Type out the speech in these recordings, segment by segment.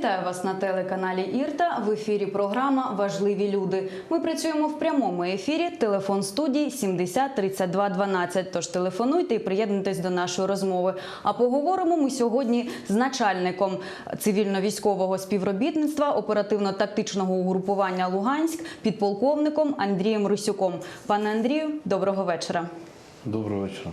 Вітаю вас на телеканалі Ірта. В ефірі програма Важливі люди. Ми працюємо в прямому ефірі. Телефон студії 70 32 12. Тож телефонуйте і приєднуйтесь до нашої розмови. А поговоримо ми сьогодні з начальником цивільно-військового співробітництва оперативно-тактичного угрупування Луганськ, підполковником Андрієм Русюком. Пане Андрію, доброго вечора. Доброго вечора.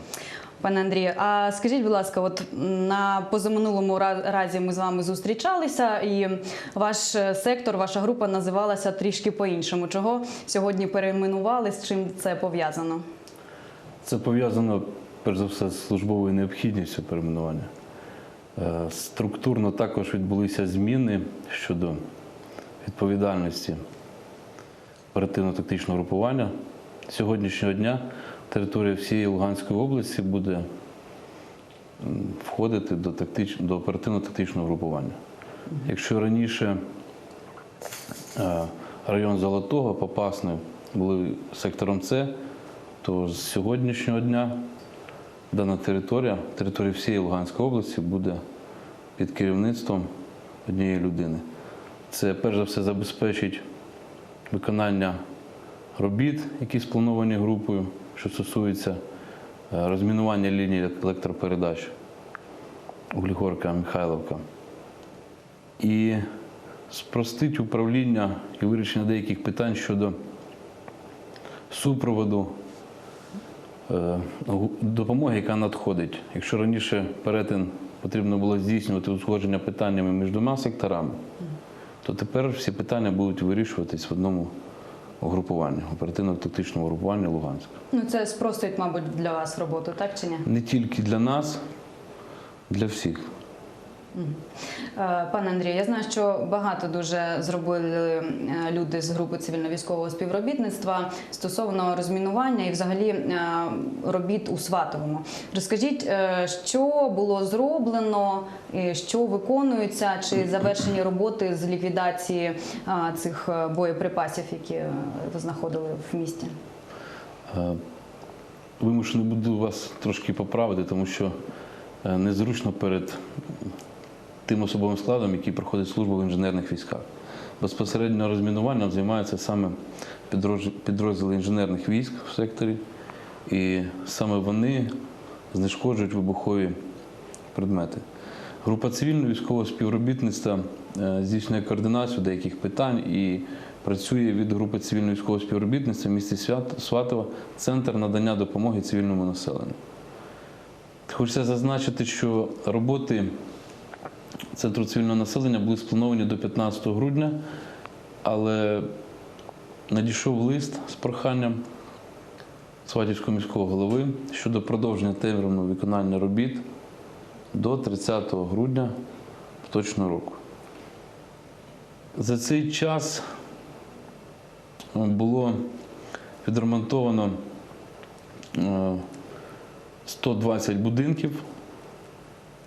Пане Андрію, а скажіть, будь ласка, от на позаминулому разі ми з вами зустрічалися, і ваш е, сектор, ваша група називалася трішки по-іншому. Чого сьогодні перейменували? З чим це пов'язано? Це пов'язано перш за все з службовою необхідністю перейменування. Е, Структурно також відбулися зміни щодо відповідальності оперативно-тактичного групування. Сьогоднішнього дня територія всієї Луганської області буде входити до, тактич... до оперативно-тактичного групування. Якщо раніше е, район Золотого, Попасний були сектором С, то з сьогоднішнього дня дана територія, територія всієї Луганської області буде під керівництвом однієї людини. Це перш за все забезпечить виконання робіт, які сплановані групою, що стосується е, розмінування ліній електропередач Углігорка Михайловка. І спростить управління і вирішення деяких питань щодо супроводу е, допомоги, яка надходить. Якщо раніше перетин потрібно було здійснювати узгодження питаннями між двома секторами, то тепер всі питання будуть вирішуватись в одному угрупуванні, оперативно-тактичного угрупування Луганська. Ну це спростить, мабуть, для вас роботу, так чи ні? Не тільки для нас, для всіх. Е, Пане Андрію, я знаю, що багато дуже зробили е, люди з групи цивільно-військового співробітництва стосовно розмінування і взагалі е, робіт у Сватовому. Розкажіть, що було зроблено, що виконується, чи завершені роботи з ліквідації цих боєприпасів, які ви знаходили в місті? Вимушений буду вас трошки поправити, тому що незручно перед тим особовим складом, який проходить службу в інженерних військах. Безпосередньо розмінуванням займаються саме підрозділи інженерних військ в секторі, і саме вони знешкоджують вибухові предмети. Група цивільного військового співробітництва е, здійснює координацію деяких питань і працює від групи цивільного військового співробітництва в місті Сватово Центр надання допомоги цивільному населенню. Хочеться зазначити, що роботи Центру цивільного населення були сплановані до 15 грудня, але надійшов лист з проханням Сватівського міського голови щодо продовження терміну виконання робіт до 30 грудня поточного року. За цей час е, було відремонтовано е, 120 будинків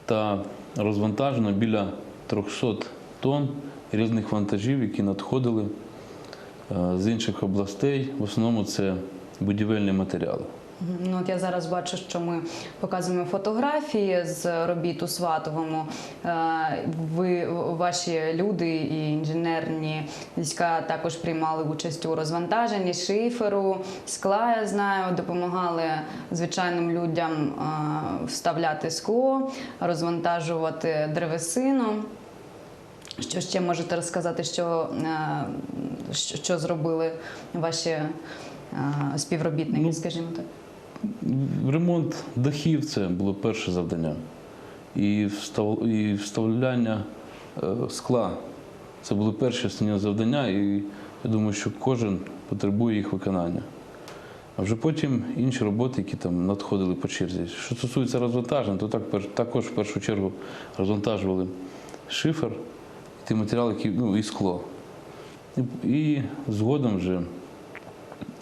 та розвантажено біля 300 тонн різних вантажів, які надходили е, з інших областей. В основному це будівельні матеріали. Ну, от я зараз бачу, що ми показуємо фотографії з робіт у Сватовому. Е, Ви, ваші люди і інженерні війська також приймали участь у розвантаженні шиферу, скла, я знаю, допомагали звичайним людям е, вставляти скло, розвантажувати древесину. Що ще можете розказати, що, е, що, зробили ваші співробітники, Ну, скажімо так? Ремонт дахів це було перше завдання. І, встав, і вставляння е, скла це були основні завдання, і я думаю, що кожен потребує їх виконання. А вже потім інші роботи, які там надходили по черзі. Що стосується розвантажень, то так, також в першу чергу розвантажували шифер, ті матеріали, які, ну, і скло. І, і згодом вже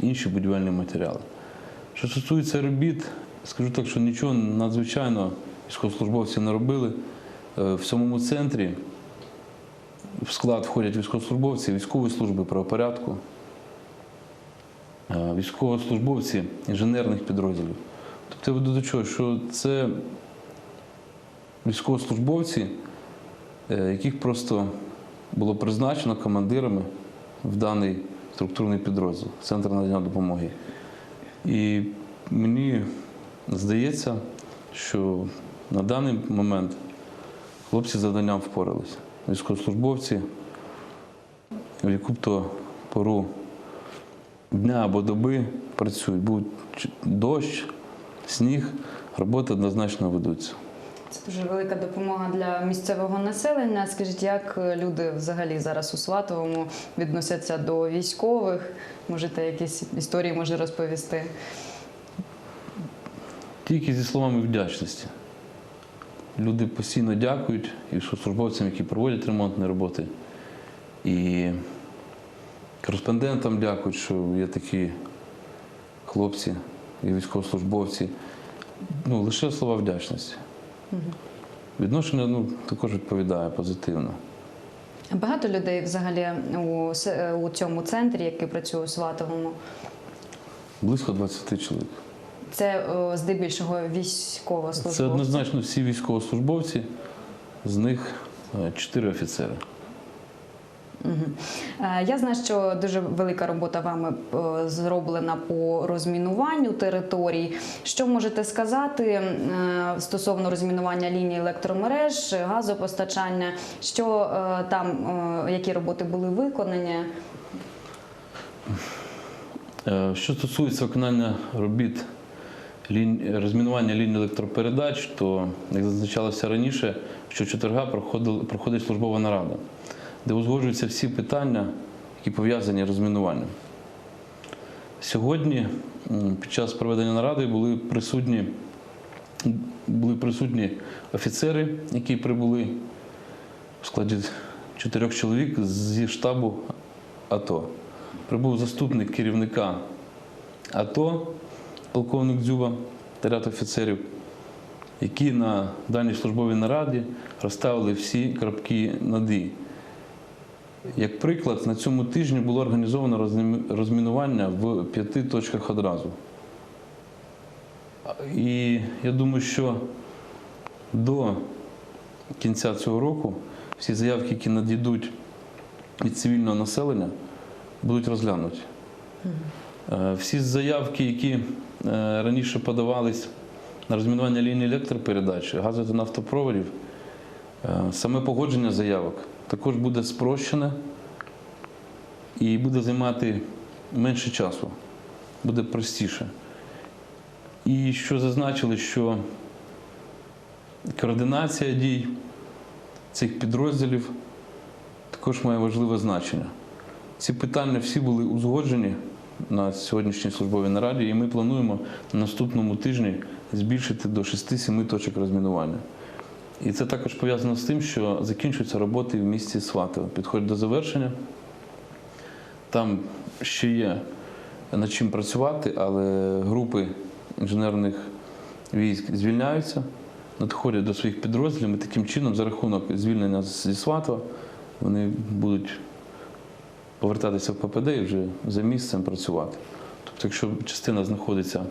інші будівельні матеріали. Що стосується робіт, скажу так, що нічого надзвичайно військовослужбовці не робили. Е, В самому центрі в склад входять військовослужбовці військової служби правопорядку, е, військовослужбовці інженерних підрозділів. Тобто я веду до чого, що це військовослужбовці е, яких просто було призначено командирами в даний структурний підрозділ, Центр надання допомоги. І мені здається, що на даний момент хлопці з завданням впоралися. Військовослужбовці в яку б то пору дня або доби працюють. Будь дощ, сніг, роботи однозначно ведуться. Це дуже велика допомога для місцевого населення. Скажіть, як люди взагалі зараз у Сватовому відносяться до військових? Можете якісь історії може розповісти? Тільки зі словами вдячності. Люди постійно дякують і військовослужбовцям, які проводять ремонтні роботи, і кореспондентам дякують, що є такі хлопці і військовослужбовці. Ну, лише слова вдячності. Відношення ну, також відповідає позитивно. Багато людей взагалі у, у цьому центрі, який працює у Сватовому. Близько 20 чоловік. Це о, здебільшого військовослужбовці. Це однозначно всі військовослужбовці, з них 4 офіцери. Е, Я знаю, що дуже велика робота вами е, зроблена по розмінуванню територій. Що можете сказати е, стосовно розмінування ліній електромереж, газопостачання? Що там, які роботи були виконані? Що стосується виконання робіт розмінування ліній електропередач, то, як зазначалося раніше, що четверга проходить службова нарада, де узгоджуються всі питання, які пов'язані з розмінуванням. Сьогодні під час проведення наради були присутні, були присутні офіцери, які прибули в складі чотирьох чоловік зі штабу АТО. Прибув заступник керівника АТО, полковник Дзюба та ряд офіцерів, які на даній службовій нараді розставили всі крапки над «і». Як приклад, на цьому тижні було організовано розмінування в п'яти точках одразу. І я думаю, що до кінця цього року всі заявки, які надійдуть від цивільного населення, будуть розглянуті. Е, Всі заявки, які е, раніше подавались на розмінування лінії електропередач, газу та нафтопроводів, саме погодження заявок також буде спрощене і буде займати менше часу, буде простіше. І що зазначили, що координація дій цих підрозділів також має важливе значення. Ці питання всі були узгоджені на сьогоднішній службовій нараді, і ми плануємо на наступному тижні збільшити до 6-7 точок розмінування. І це також пов'язано з тим, що закінчуються роботи в місті Сватово. Підходять до завершення. Там ще є над чим працювати, але групи інженерних військ звільняються, надходять до своїх підрозділів. І таким чином, за рахунок звільнення зі Сватова, вони будуть повертатися в ППД і вже за місцем працювати. Тобто, якщо частина знаходиться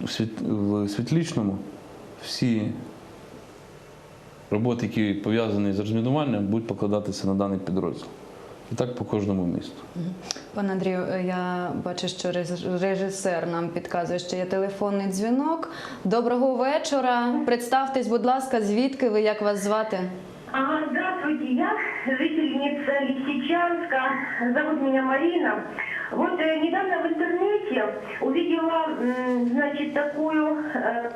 в світлічному, всі роботи, які пов'язані з розмінуванням, будуть покладатися на даний підрозділ. І так по кожному місту. Пане Андрію, е, я бачу, що реж- режисер нам підказує, що є телефонний дзвінок. Доброго вечора. Представтесь, будь ласка, звідки ви, як вас звати? А, Здравствуйте, я жительница Лисичанска, зовут меня Марина. Вот э, недавно в интернете увидела, значит, такую, э,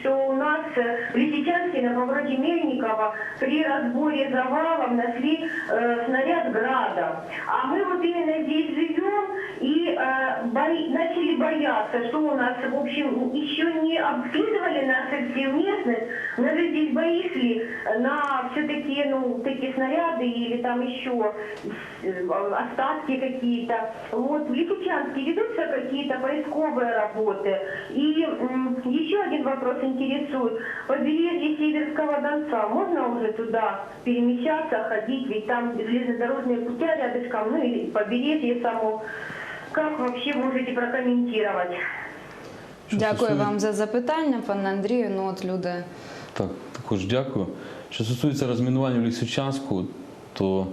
что у нас э, в Лисичанске на повороте Мельникова при разборе завалов нашли э, снаряд града. А мы вот именно здесь живем и э, начали бояться, что у нас, в общем, еще не обследовали нашу местность. У нас же здесь бои шли на все-таки, ну, такие снаряды или там еще э, остатки какие-то. Вот, в Лисичанске ведутся какие-то поисковые работы. И м, еще один вопрос интересует. Побережье Северского Донца, можно уже туда перемещаться, ходить? Ведь там железнодорожные пути рядышком, ну и побережье само. Как вообще можете прокомментировать? Що Дякую стосується- вам за запитання, пане Андрію. Ну от люди. Так, також дякую. Що стосується розмінування в Лісичанську, то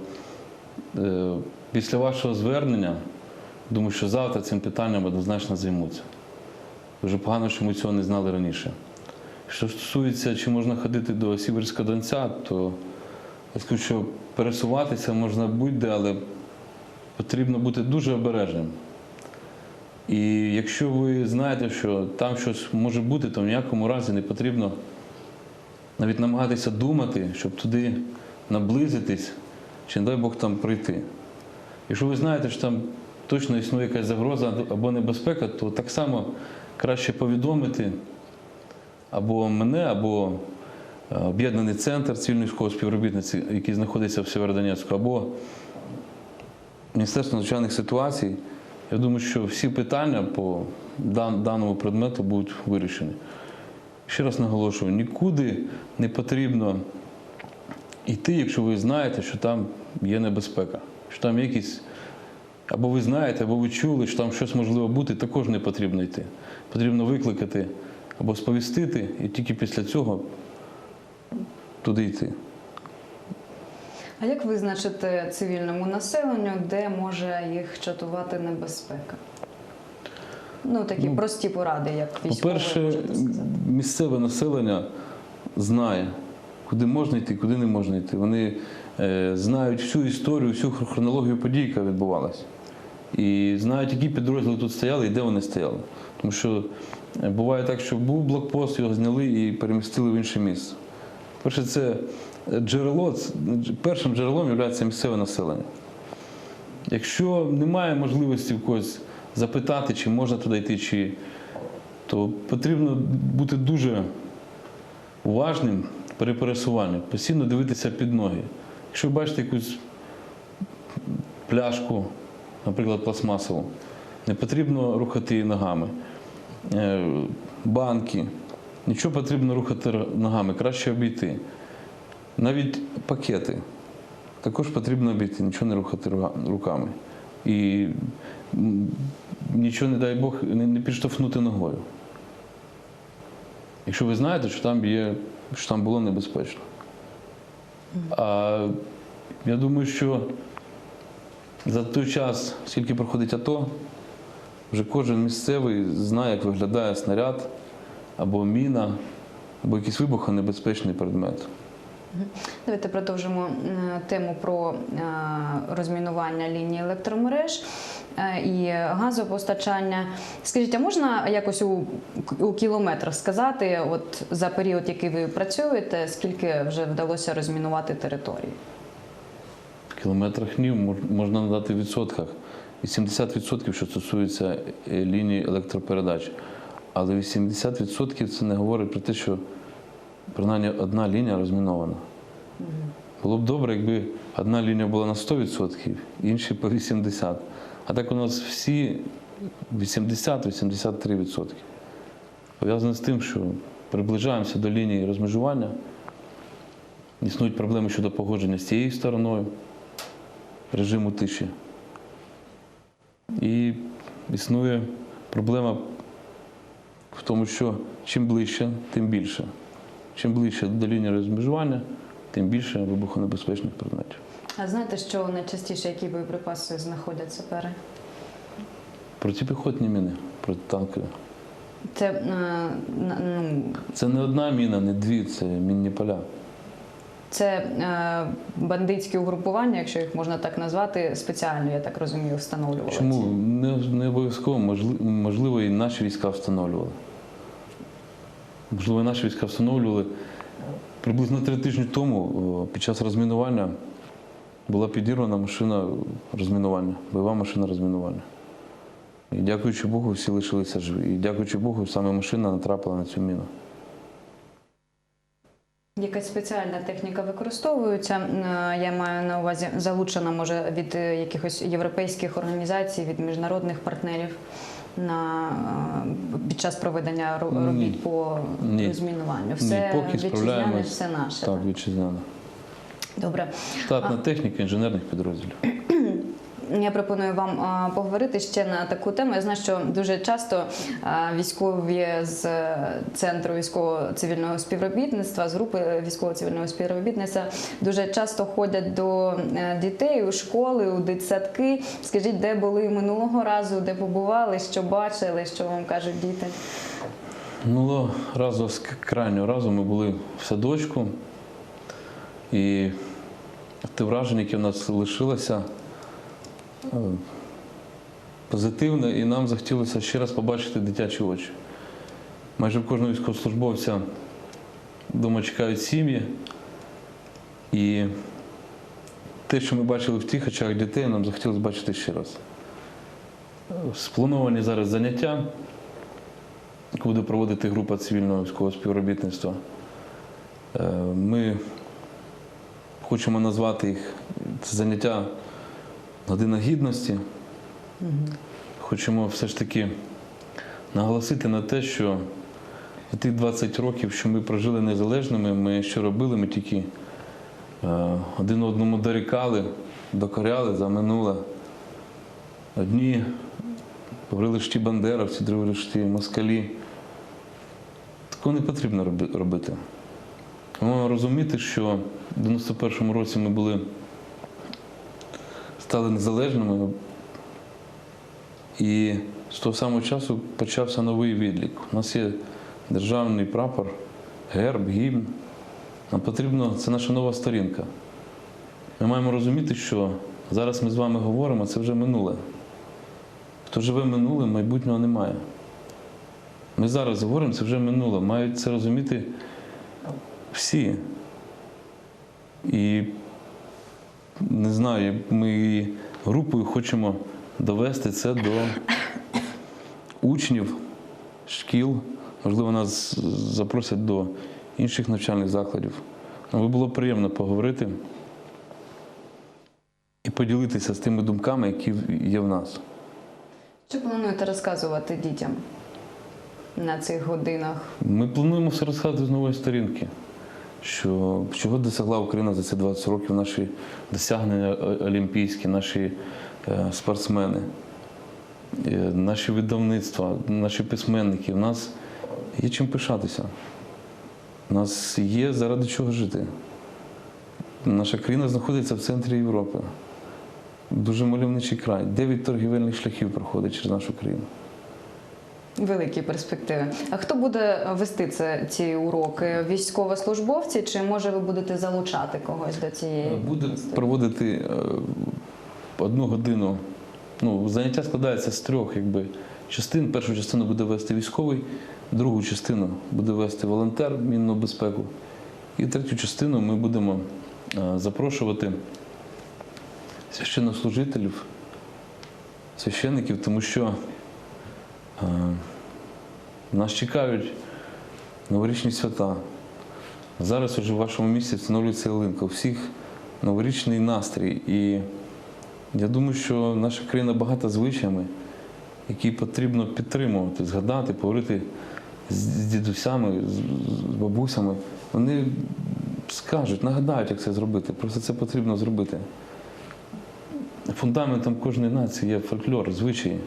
е, після вашого звернення, думаю, що завтра цим питанням однозначно займуться. Дуже погано, що ми цього не знали раніше. Що стосується, чи можна ходити до Сіверського Донця, то я скажу, що пересуватися можна будь-де, але потрібно бути дуже обережним. І якщо ви знаєте, що там щось може бути, то в ніякому разі не потрібно навіть намагатися думати, щоб туди наблизитись, чи не дай Бог там прийти. Якщо ви знаєте, що там точно існує якась загроза або небезпека, то так само краще повідомити або мене, або е, об'єднаний центр цивільно-військового співробітниці, який знаходиться в Сєвєродонецьку, або Міністерство надзвичайних ситуацій. Я думаю, що всі питання по даному предмету будуть вирішені. Ще раз наголошую, нікуди не потрібно йти, якщо ви знаєте, що там є небезпека, що там якісь. Або ви знаєте, або ви чули, що там щось можливо бути, також не потрібно йти. Потрібно викликати або сповістити, і тільки після цього туди йти. А як визначити цивільному населенню, де може їх чатувати небезпека? Ну, такі Ну, прості поради, як військовий, По-перше, місцеве населення знає, куди можна йти, куди не можна йти. Вони е, знають всю історію, всю хронологію подій, яка відбувалася. І знають, які підрозділи тут стояли і де вони стояли. Тому що е, буває так, що був блокпост, його зняли і перемістили в інше місце. Перше, це джерело, першим джерелом є місцеве населення. Якщо немає можливості в когось запитати, чи можна туди йти, чи то потрібно бути дуже уважним при пересуванні, постійно дивитися під ноги. Якщо ви бачите якусь пляшку, наприклад, пластмасову, не потрібно рухати її ногами. Е, Банки, нічого потрібно рухати ногами, краще обійти. Навіть пакети також потрібно обійти, нічого не рухати руками. І нічого, не дай Бог, не, підштовхнути ногою. Якщо ви знаєте, що там є, що там було небезпечно. А я думаю, що за той час, скільки проходить АТО, вже кожен місцевий знає, як виглядає снаряд або міна, або якийсь вибухонебезпечний предмет. Давайте продовжимо е, тему про е, розмінування лінії електромереж е, і газопостачання. Скажіть, а можна якось у, у кілометрах сказати, от за період, який ви працюєте, скільки вже вдалося розмінувати території? В кілометрах ні, можна надати в відсотках. 80% що стосується лінії електропередач. Але 80% це не говорить про те, що принаймні одна лінія розмінована. Було б добре, якби одна лінія була на 100%, інші по 80%. А так у нас всі 80-83%. Пов'язано з тим, що приближаємося до лінії розмежування. Існують проблеми щодо погодження з цією стороною режиму тиші. І існує проблема в тому, що чим ближче, тим більше. Чим ближче до лінії розмежування, тим більше вибухонебезпечних предметів. А знаєте, що найчастіше які боєприпаси знаходять сапери? Протипіхотні міни, протитанкові. Це е, ну, Це не одна міна, не дві, це мінні поля. це е, бандитські угрупування, якщо їх можна так назвати, спеціально, я так розумію, встановлювали. Чому не, не обов'язково, можливо, можливо, і наші війська встановлювали. Можливо, наші війська встановлювали. Приблизно три тижні тому під час розмінування була підірвана машина розмінування, бойова машина розмінування. І дякуючи Богу, всі лишилися живі. І дякуючи Богу, саме машина натрапила на цю міну. Якась спеціальна техніка використовується. Е, Я маю на увазі залучена, може, від е, якихось європейських організацій, від міжнародних партнерів на е, під час проведення Ні. робіт по Ні. розмінуванню. Все Ні, поки вітчизняне, справляємось. все наше. Так, вітчизняна. Добре. Штатна техніка інженерних підрозділів. Я пропоную вам поговорити ще на таку тему. Я знаю, що дуже часто військові з е, центру військово-цивільного співробітництва, з групи військово-цивільного співробітництва дуже часто ходять до е, дітей у школи, у дитсадки. Скажіть, де були минулого разу, де побували, що бачили, що вам кажуть діти? Минулого разу, з крайнього разу, ми були в садочку, і те враження, яке в нас лишилося, позитивне, і нам захотілося ще раз побачити дитячі очі. Майже в кожного військовослужбовця вдома чекають сім'ї. І те, що ми бачили в тих очах дітей, нам захотілося бачити ще раз. Сплановані зараз заняття яку буде проводити група цивільного військового співробітництва. Е, Ми хочемо назвати їх це заняття година гідності. Хочемо все ж таки наголосити на те, що тих 20 років, що ми прожили незалежними, ми що робили, ми тільки е, один одному дорікали, докоряли за минуле. Одні говорили, що ті бандеровці, другі говорили, що ті москалі. Такого не потрібно робити. Ми маємо розуміти, що в 91-му році ми були стали незалежними, і з того самого часу почався новий відлік. У нас є державний прапор, герб, гімн. Нам потрібно, це наша нова сторінка. Ми маємо розуміти, що зараз ми з вами говоримо, це вже минуле. Хто живе минулим, майбутнього немає. Ми зараз говоримо, це вже минуле. Мають це розуміти всі. І не знаю, ми групою хочемо довести це до учнів, шкіл. Можливо, нас запросять до інших навчальних закладів. Але було приємно поговорити і поділитися з тими думками, які є в нас. Що плануєте розказувати дітям на цих годинах? Ми плануємо все розказати з нової сторінки, що чого досягла Україна за ці 20 років, наші досягнення олімпійські, наші е, спортсмени, е, наші видавництва, наші письменники. У нас є чим пишатися. У нас є заради чого жити. Наша країна знаходиться в центрі Європи. Дуже мальовничий край. Дев'ять торгівельних шляхів проходить через нашу країну. Великі перспективи. А хто буде вести це, ці уроки? Військовослужбовці, чи може ви будете залучати когось до цієї? Буде проводити е, одну годину. Ну, заняття складається з трьох якби, частин. Першу частину буде вести військовий, другу частину буде вести волонтер мінну безпеку. І третю частину ми будемо е, запрошувати священнослужителів, священників, тому що е, нас чекають новорічні свята. Зараз уже в вашому місті встановлюється ялинка. У всіх новорічний настрій. І я думаю, що наша країна багата звичаями, які потрібно підтримувати, згадати, поговорити з дідусями, з бабусями. Вони скажуть, нагадають, як це зробити. Просто це потрібно зробити. Фундаментом кожної нації є фольклор, звичаї.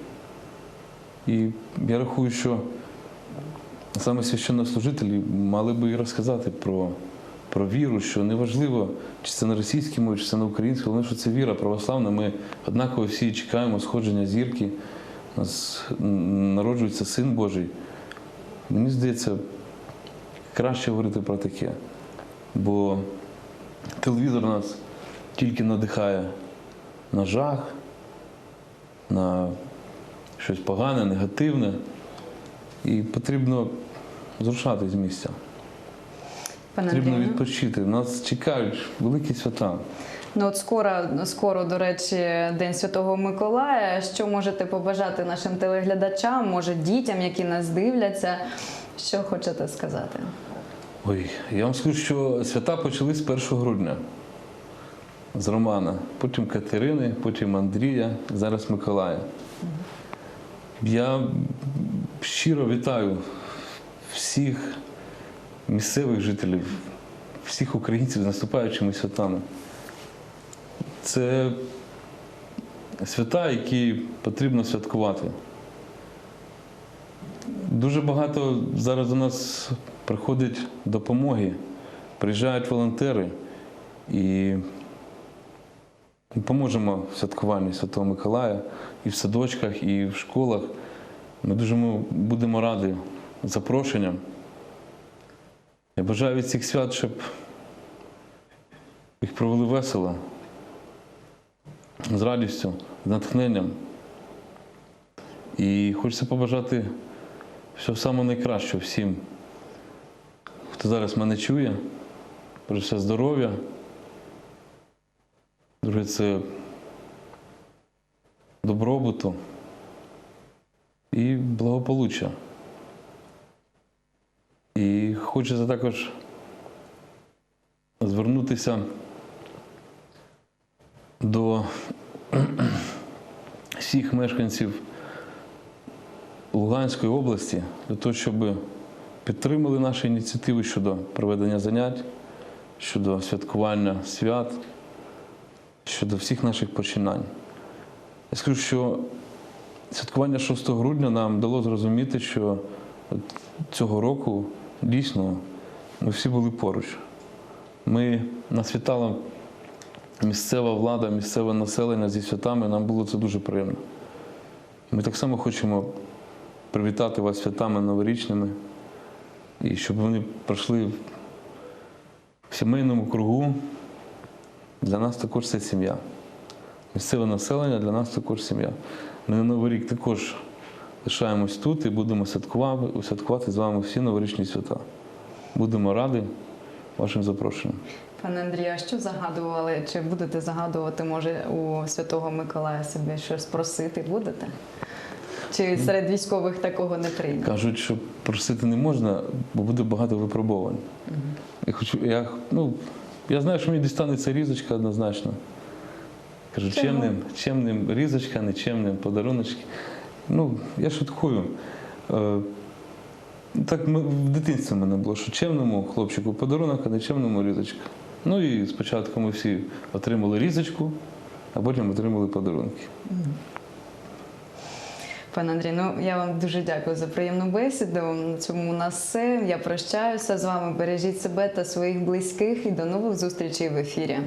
І я рахую, що саме священнослужителі мали би і розказати про, про віру, що неважливо, чи це на російській мові, чи це на українській, головне, що це віра православна. Ми однаково всі чекаємо сходження зірки. У нас народжується син Божий. Мені здається, краще говорити про таке. Бо телевізор нас тільки надихає на жах, на щось погане, негативне. І потрібно зрушати з місця. Пане Потрібно Андрію? відпочити. Нас чекають великі свята. Ну от скоро, скоро, до речі, День Святого Миколая. Що можете побажати нашим телеглядачам, може дітям, які нас дивляться? Що хочете сказати? Ой, я вам скажу, що свята почались 1 грудня з Романа, потім Катерини, потім Андрія, зараз Миколая. Я щиро вітаю всіх місцевих жителів, всіх українців з наступаючими святами. Це свята, які потрібно святкувати. Дуже багато зараз до нас приходить допомоги, приїжджають волонтери і поможемо в святкуванні Святого Миколая і в садочках, і в школах. Ми дуже будемо раді запрошенням. Я бажаю від цих свят, щоб їх провели весело, з радістю, з натхненням. І хочеться побажати всього самого найкращого всім, хто зараз мене чує, перш все здоров'я. Друге, це добробуту і благополуччя. І хочеться також звернутися до всіх мешканців Луганської області для того, щоб підтримали наші ініціативи щодо проведення занять, щодо святкування свят, щодо всіх наших починань. Я скажу, що святкування 6 грудня нам дало зрозуміти, що цього року дійсно ми всі були поруч. Ми нас місцева влада, місцеве населення зі святами, нам було це дуже приємно. Ми так само хочемо привітати вас святами новорічними, і щоб вони пройшли в сімейному кругу. Для нас також це сім'я. Місцеве населення для нас також сім'я. На Новий рік також лишаємось тут і будемо святкувати, святкувати з вами всі новорічні свята. Будемо раді вашим запрошенням. Пане Андрію, а що загадували? Чи будете загадувати, може, у Святого Миколая собі щось просити? Будете? Чи серед військових такого не прийде? Кажуть, що просити не можна, бо буде багато випробувань. Я, хочу, я, ну, я знаю, що мені дістанеться різочка однозначно. Кажу, Чому? чемним, чемним різочка, нечемним подаруночки. Ну, я шуткую. Е, так ми- в дитинстві в мене було, що чемному хлопчику подарунок, а нечемному різочка. Ну і спочатку ми всі отримали різочку, а потім отримали подарунки. Пане Андрій, ну я вам дуже дякую за приємну бесіду. На цьому у нас все. Я прощаюся з вами. Бережіть себе та своїх близьких і до нових зустрічей в ефірі.